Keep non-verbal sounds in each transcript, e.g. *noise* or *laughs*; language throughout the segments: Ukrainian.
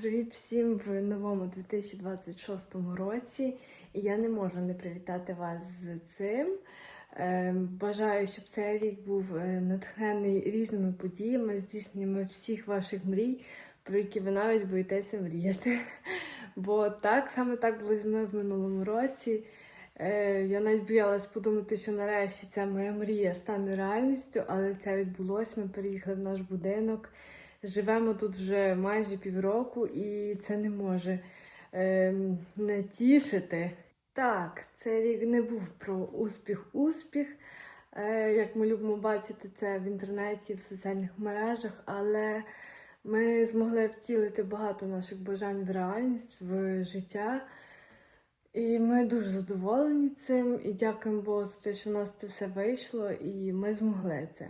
Привіт всім в новому 2026 році. І я не можу не привітати вас з цим. Е, Бажаю, щоб цей рік був е, натхнений різними подіями, здійсненнями всіх ваших мрій, про які ви навіть боїтеся мріяти. *laughs* Бо так саме так було зі мною в минулому році. Е, Я навіть боялась подумати, що нарешті ця моя мрія стане реальністю, але це відбулося. Ми переїхали в наш будинок. Живемо тут вже майже півроку, і це не може ем, не тішити. Так, цей рік не був про успіх-успіх, е, як ми любимо бачити це в інтернеті, в соціальних мережах, але ми змогли втілити багато наших бажань в реальність, в життя. І ми дуже задоволені цим і дякуємо Богу за те, що у нас це все вийшло, і ми змогли це.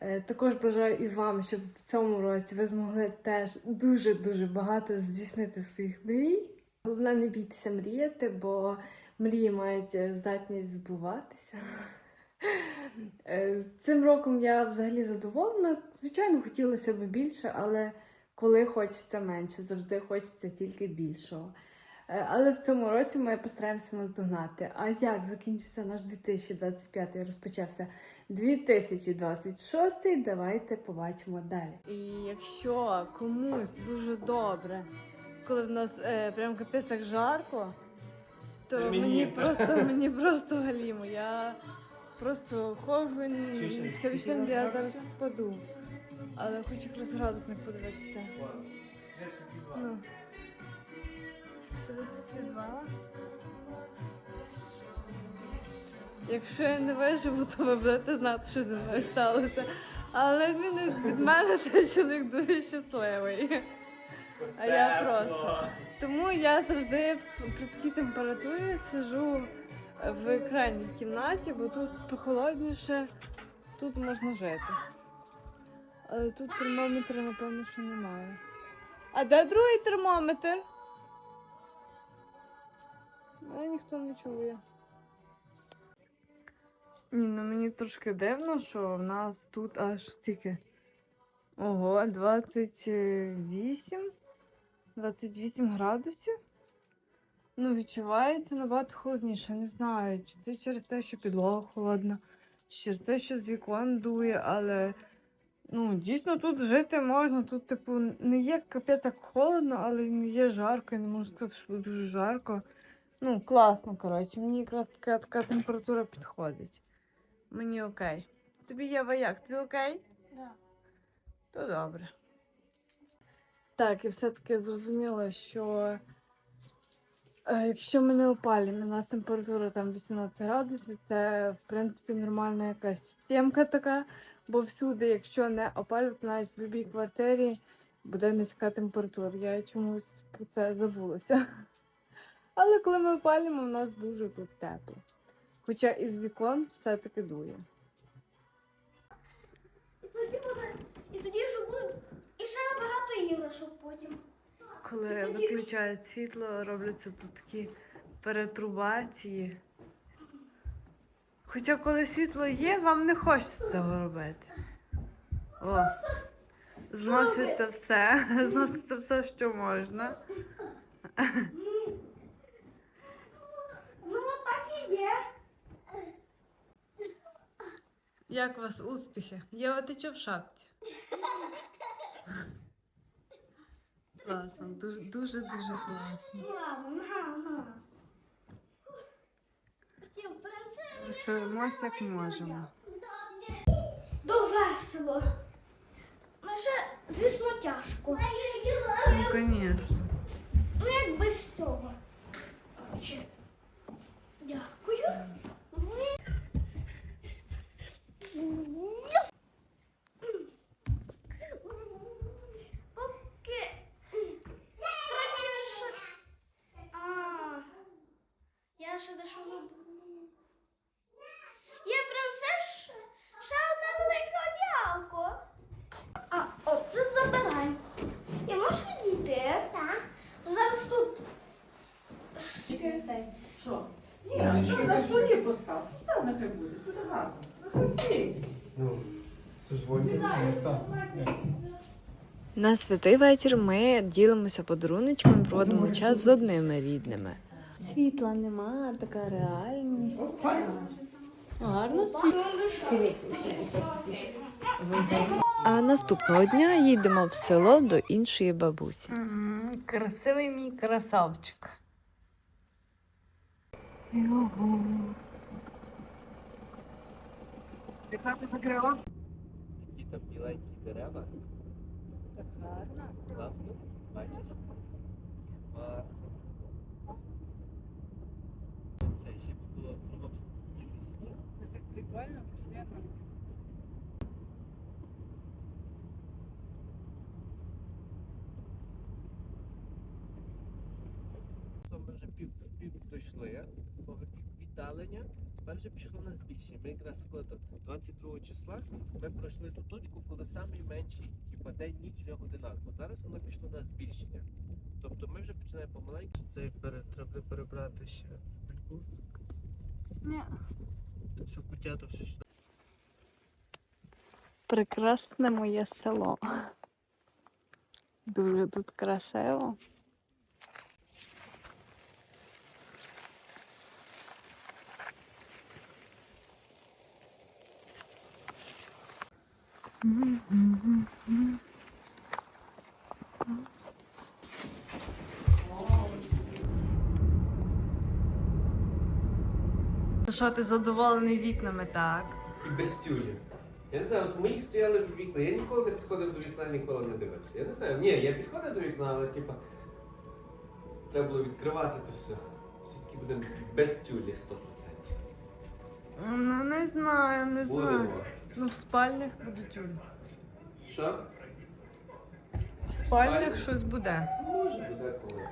Е, Також бажаю і вам, щоб в цьому році ви змогли теж дуже-дуже багато здійснити своїх мрій. Головне, не бійтеся мріяти, бо мрії мають е, здатність збуватися. Е, Цим роком я взагалі задоволена. Звичайно, хотілося б більше, але коли хочеться менше, завжди хочеться тільки більшого. Але в цьому році ми постараємося наздогнати. А як закінчився наш 2025 і розпочався 2026, давайте побачимо далі. І якщо комусь дуже добре, коли в нас е, прям капець так жарко, то мені. мені. просто мені просто галімо. Я просто ходжу, скажу, я зараз впаду. Але хочу якраз градусник подивитися. Ну. 32. Якщо я не виживу, то ви будете знати, що зі мною сталося. Але він від мене цей чоловік дуже щасливий. А я просто. Тому я завжди при такій температурі сижу в екранній кімнаті, бо тут прохолодніше, тут можна жити. Але тут термометра, напевно, що немає. А де другий термометр? Мене ніхто не чує. Ні, ну мені трошки дивно, що в нас тут аж стільки. Ого, 28. 28 градусів. Ну, відчувається набагато холодніше. Не знаю, чи це через те, що підлога холодна, чи через те, що з вікон дує, але ну, дійсно тут жити можна. Тут, типу, не є капець так холодно, але не є жарко. Я не можу сказати, що дуже жарко. Ну, класно, коротше. Мені якраз така, така температура підходить. Мені окей. Тобі Єва як? Тобі окей? Да. То добре. Так, і все-таки зрозуміла, що е, якщо ми не опалюємо, у нас температура там 18 градусів, це в принципі нормальна якась темка така, бо всюди, якщо не опалювати, навіть в будь-якій квартирі буде низька температура. Я чомусь про це забулася. Але коли ми опалюємо, у нас дуже тут тепло. Хоча із вікон все-таки дує. І тоді буде, і тоді вже буде і ще багато іграшок потім. Коли Тоді- виключають світло, робляться тут такі перетрубації. Хоча коли світло є, вам не хочеться цього робити. О, зноситься все, *laughs* зноситься все, що можна. *laughs* Ну от так і є. Як у вас успіхи? Єва, ти чого в шапці? Класно, дуже дуже дуже класно. На. Веселимося як можемо. То весело. Ну ще, звісно, тяжко. Ну, звісно. Ну як без цього. Коротше. Дякую. Поки. Коротше, ще- А, Я ще дещо забула. Є принцес ще одне велике одіялко. А, оце забирай. І можеш відійти? Так. Зараз тут. Цей. Що? Ні, що на столі постав. Постав, нехай буде. Буде гарно. Нехай сидить. Ну, то ж вони. Сідай. Так. На святий вечір ми ділимося подаруночками, проводимо час з одними рідними. Світла нема, така реальність. Гарно А наступного дня їдемо в село до іншої бабусі. Красивий мій красавчик. Ти хату закрила? Там біленькі дерева. Так гарно. Класно. Бачиш? Хмарки. Це ще би було кругом білий сніг. Це так прикольно, приємно. Що Ми вже пів, пів того віддалення. Тепер вже пішло на збільшення. Ми якраз коли то 22 числа ми пройшли ту точку, коли найменший, типа день ніч вже одинаково. Зараз воно пішло на збільшення. Тобто ми вже починаємо помаленьку. Це треба перебрати ще в пильку. Ні. То все куття, то все сюди. Прекрасне моє село. Дуже тут красиво. Що ти задоволений вікнами, так? І без тюлі. Я не знаю, от ми стояли в вікна. Я ніколи не підходив до вікна, ніколи не дивився. Я не знаю. Ні, я підходив до вікна, але типа треба було відкривати то все. Все-таки будемо без тюлі 100%. Ну не знаю, не знаю. Будемо. Ну в спальнях буде тюль. Що? В спальнях щось буде. Може буде колись.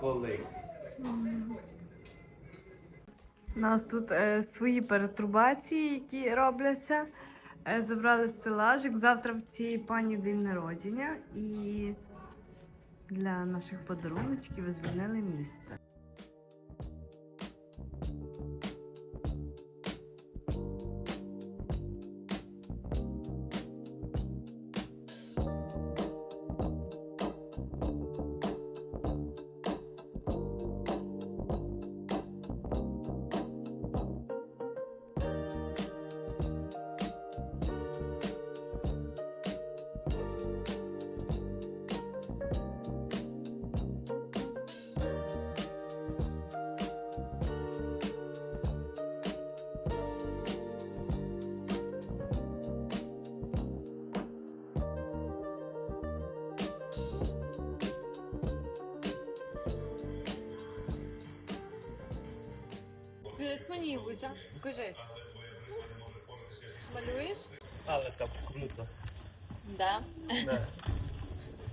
Колись. У нас тут е, свої перетрубації, які робляться. Е, забрали стелажик. Завтра в цієї пані день народження і для наших подарунків звільнили місце. Мені Бузя, покажись. Малюєш? Але там круто. Да. *laughs*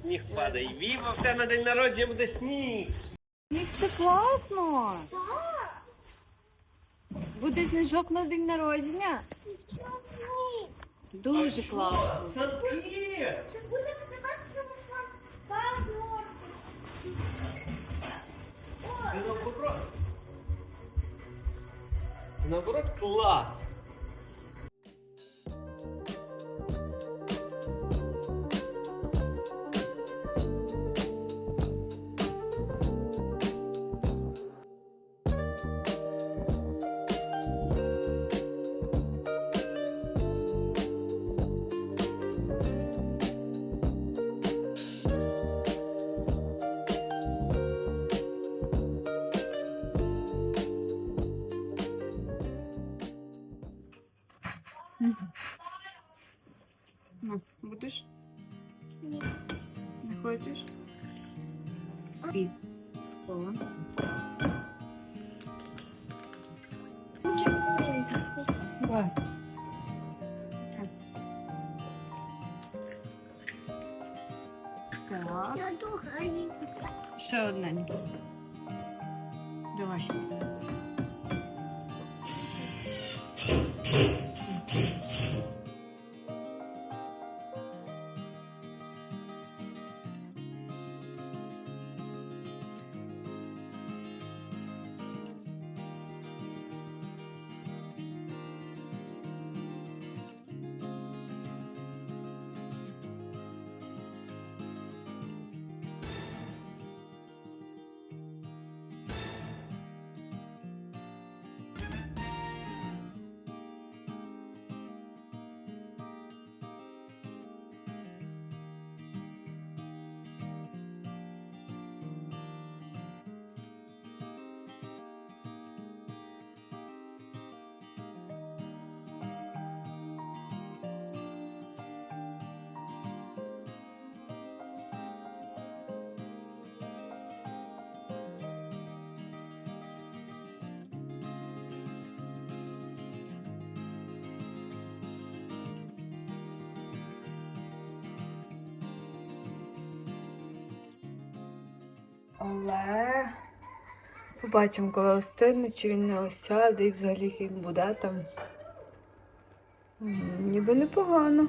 Сніг падає. Віва, в тебе на день народження буде сніг. Ніг це класно. Буде сніжок на день народження. Дуже класно. Санки! Чи будемо дивитися на сам пазор? Це наоборот. Клас. Ну, будеш? Ні. Не хочеш? І. О. Давай. Так. Ще одненьке. Давай. Але побачимо, коли остигне, чи він не осяде і взагалі він буде там. Ніби непогано.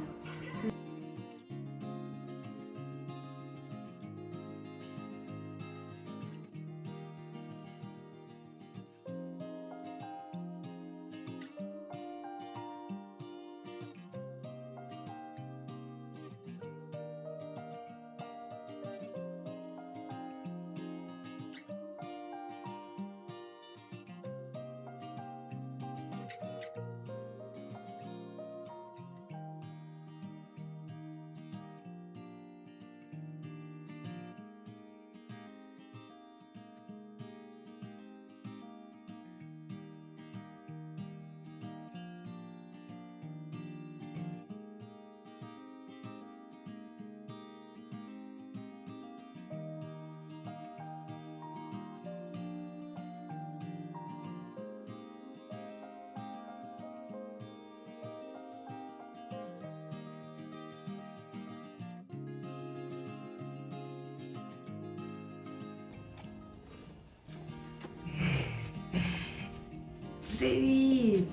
Привіт!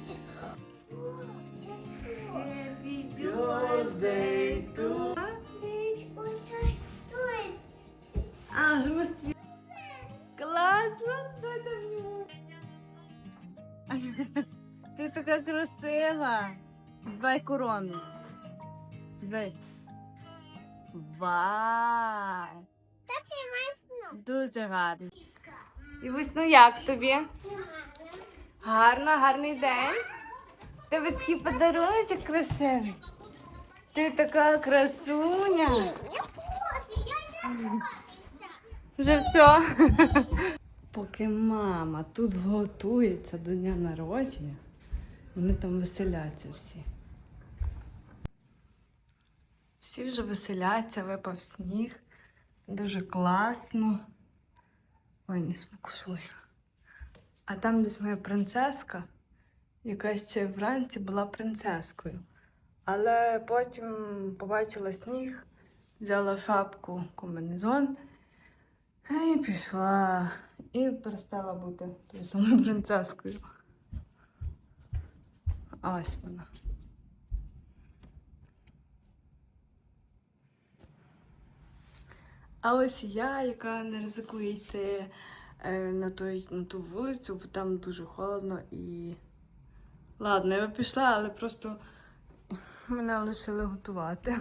Happy birthday to... А, вже ми сті... Класно, стой там *laughs* Ти така красива. Давай корону. Давай. Вай. Дуже гарно. І ось ну як тобі? Гарно, гарний день. Тебе такий подарунок красивий. Ти така красуня. Вже все. Поки мама тут готується до дня народження, вони там веселяться всі. Всі вже веселяться, випав сніг. Дуже класно. Ой, не сфокусуй. А там десь моя принцеска, яка ще вранці була принцескою. Але потім побачила сніг, взяла шапку, комбінезон і пішла. І перестала бути тою самою принцескою. Ось вона. А ось я, яка не ризикує йти на, той, на ту вулицю, бо там дуже холодно і. Ладно, я пішла, але просто мене лишили готувати.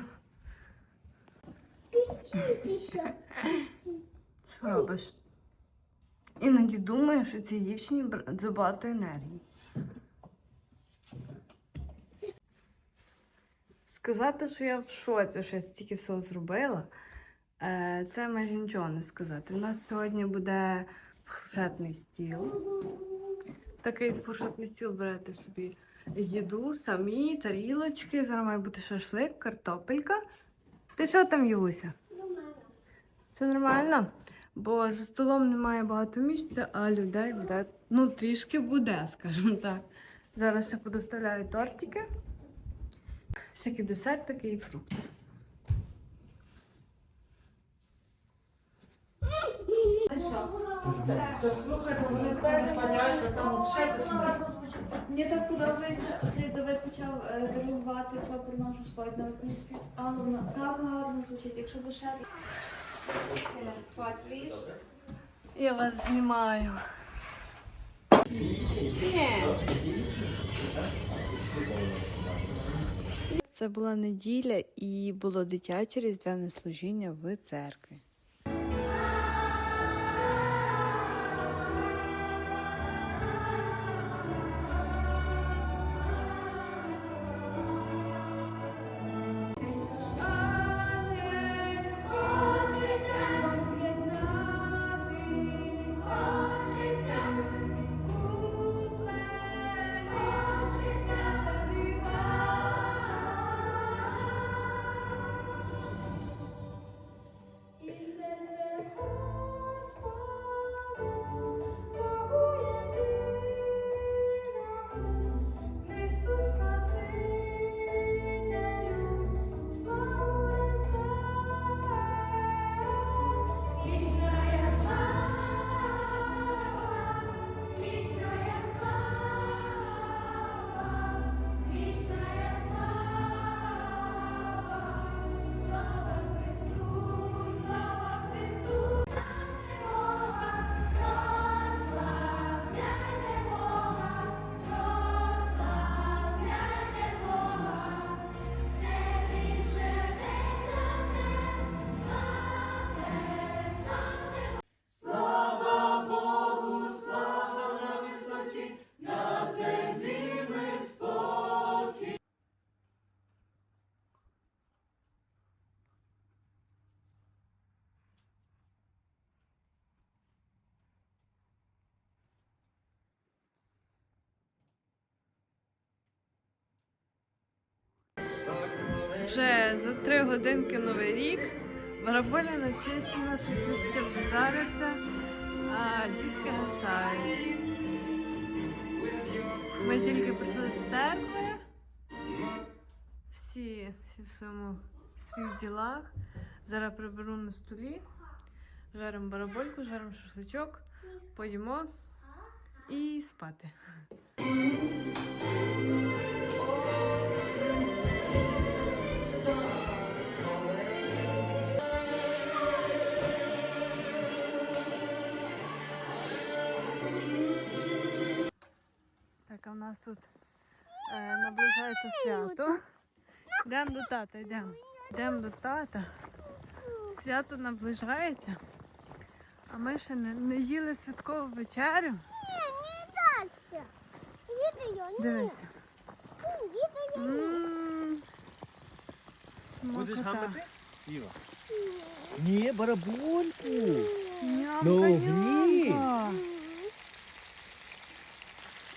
Що робиш? Іноді думаю, що цій дівчині забагато енергії. Сказати, що я в шоці, що я стільки всього зробила, е, це майже нічого не сказати. У нас сьогодні буде фуршетний стіл. Такий фуршетний стіл берете собі їду, самі, тарілочки. Зараз має бути шашлик, картопелька. Ти що там, Юся? Все нормально? Бо за столом немає багато місця, а людей буде, ну, трішки буде, скажімо так. Зараз я подоставляю тортики, всякі десертики і фрукти. Слухайте, вони ви там взагалі. Мені так подобається цей Давид почав е, диригувати про про нашу спать навіть не спіть. Але вона так гарно звучить, якщо б ще Я вас знімаю. Це була неділя і було дитяче різдвяне служіння в церкві. Годинки новий рік. Бараболя начищена, шашлички вже жаряться, а дітки гасають. Ми тільки прийшли з церкви. Всі, всі в своєму своїх ділах. Зараз приберу на столі. Жаримо барабольку, жаримо шашличок, поїмо і спати. Нас тут е, наближається свято. Йдемо до тата, йдемо. Йдемо до тата. Свято наближається. А ми ще не, не їли святкову вечерю. Їду я. Дивися. Їду М, Будеш Смакота. гамати? Іва. Ні, барабольку. Нямка, Ну, ні. нямка.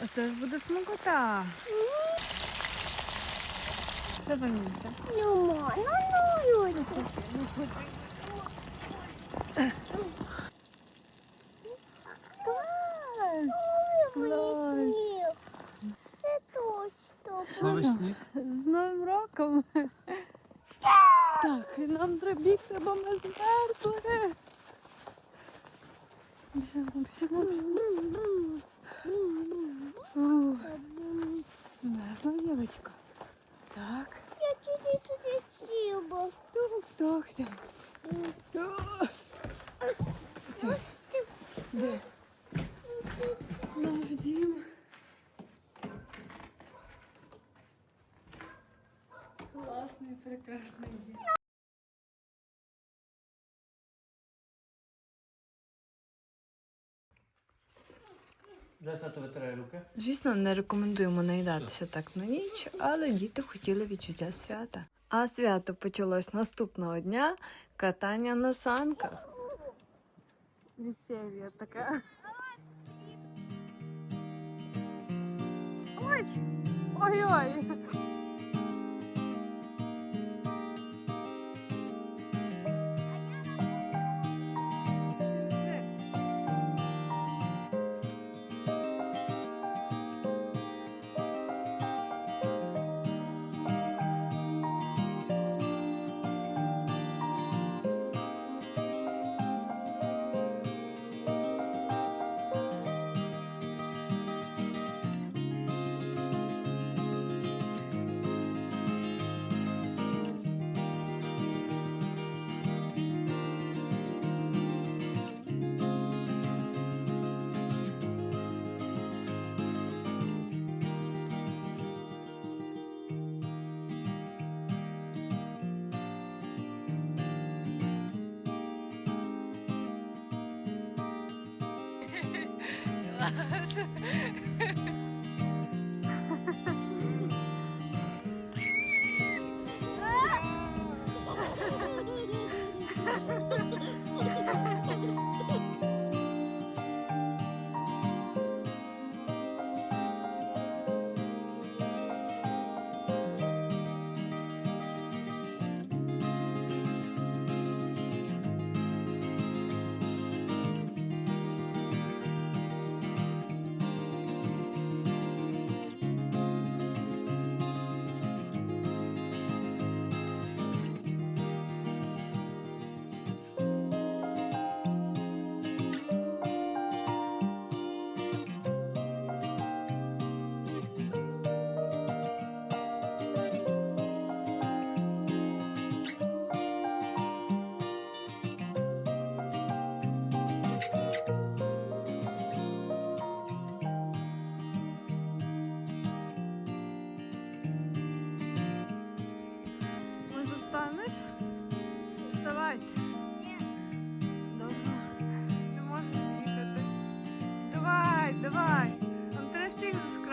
Оце ж буде смакота. Це ванільця. Ну, ну. Це точно. Новий сніг. З Новим роком. Так, нам треба бігти, бо ми змерзли. Біжимо, біжимо. Ух, Змерзла дівчинка. Так, Я туди туди сіла. так, так, так. Все. Де? Наш дім. Класний, прекрасний дім. Де тато витирає руки? Звісно, не рекомендуємо наїдатися так на ніч, але діти хотіли відчуття свята. А свято почалось наступного дня катання на санках. Веселье таке. Ой! Ой-ой! Може *laughs*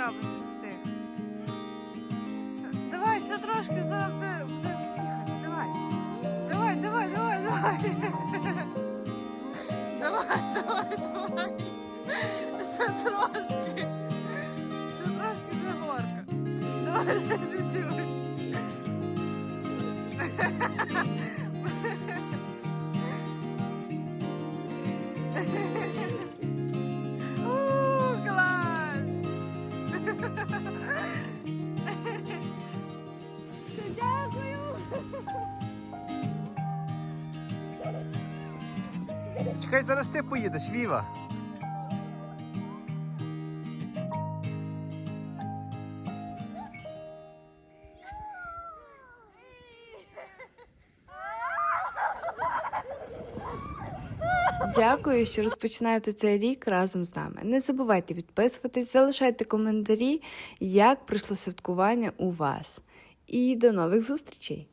всіх з цих. Давай, ще трошки, зараз де будеш їхати. Давай. Давай, давай, давай, давай. *laughs* Давай, давай, давай. Ще трошки. Чекай, зараз ти поїдеш, Віва. Дякую, що розпочинаєте цей рік разом з нами. Не забувайте підписуватись, залишайте коментарі, як пройшло святкування у вас. І до нових зустрічей!